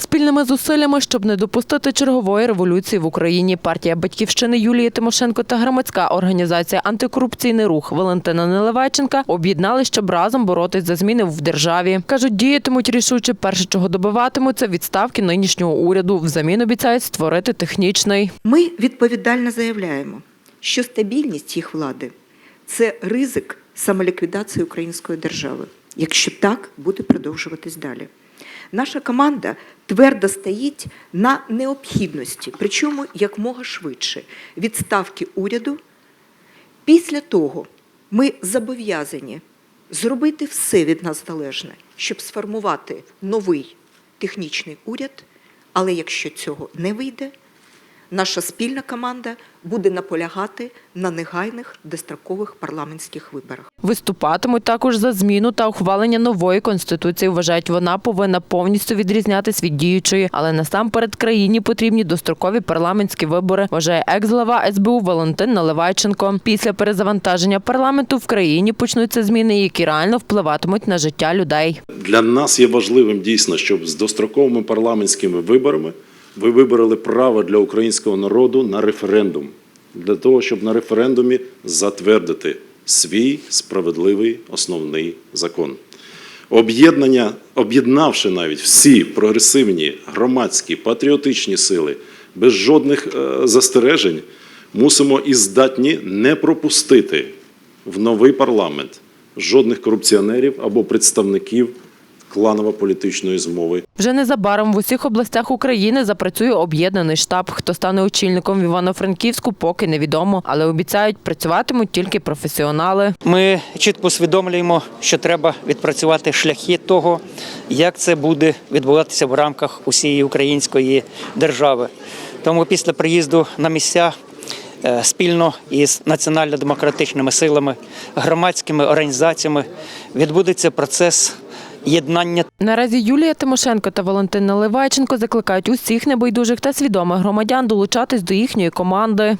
Спільними зусиллями, щоб не допустити чергової революції в Україні, партія батьківщини Юлії Тимошенко та громадська організація Антикорупційний рух Валентина Нелевайченка об'єднали, щоб разом боротись за зміни в державі. кажуть, діятимуть рішуче. Перше, чого добиватимуться, відставки нинішнього уряду. Взамін обіцяють створити технічний. Ми відповідально заявляємо, що стабільність їх влади це ризик самоліквідації української держави, якщо так буде продовжуватись далі. Наша команда твердо стоїть на необхідності, причому якмога швидше, відставки уряду. Після того ми зобов'язані зробити все від нас залежне, щоб сформувати новий технічний уряд. Але якщо цього не вийде, наша спільна команда буде наполягати на негайних дострокових парламентських виборах. Виступатимуть також за зміну та ухвалення нової конституції. Вважають, вона повинна повністю відрізнятись від діючої, але насамперед країні потрібні дострокові парламентські вибори. Вважає екс-глава СБУ Валентин Наливайченко. Після перезавантаження парламенту в країні почнуться зміни, які реально впливатимуть на життя людей. Для нас є важливим дійсно, щоб з достроковими парламентськими виборами ви вибороли право для українського народу на референдум, для того, щоб на референдумі затвердити свій справедливий основний закон. Об'єднання, об'єднавши навіть всі прогресивні громадські патріотичні сили без жодних е, застережень, мусимо і здатні не пропустити в новий парламент жодних корупціонерів або представників кланово-політичної змови. Вже незабаром в усіх областях України запрацює об'єднаний штаб. Хто стане очільником в Івано-Франківську, поки невідомо, але обіцяють, працюватимуть тільки професіонали. Ми чітко усвідомлюємо, що треба відпрацювати шляхи того, як це буде відбуватися в рамках усієї української держави. Тому після приїзду на місця е, спільно із національно-демократичними силами, громадськими організаціями відбудеться процес єднання Наразі Юлія Тимошенко та Валентина Левайченко закликають усіх небайдужих та свідомих громадян долучатись до їхньої команди.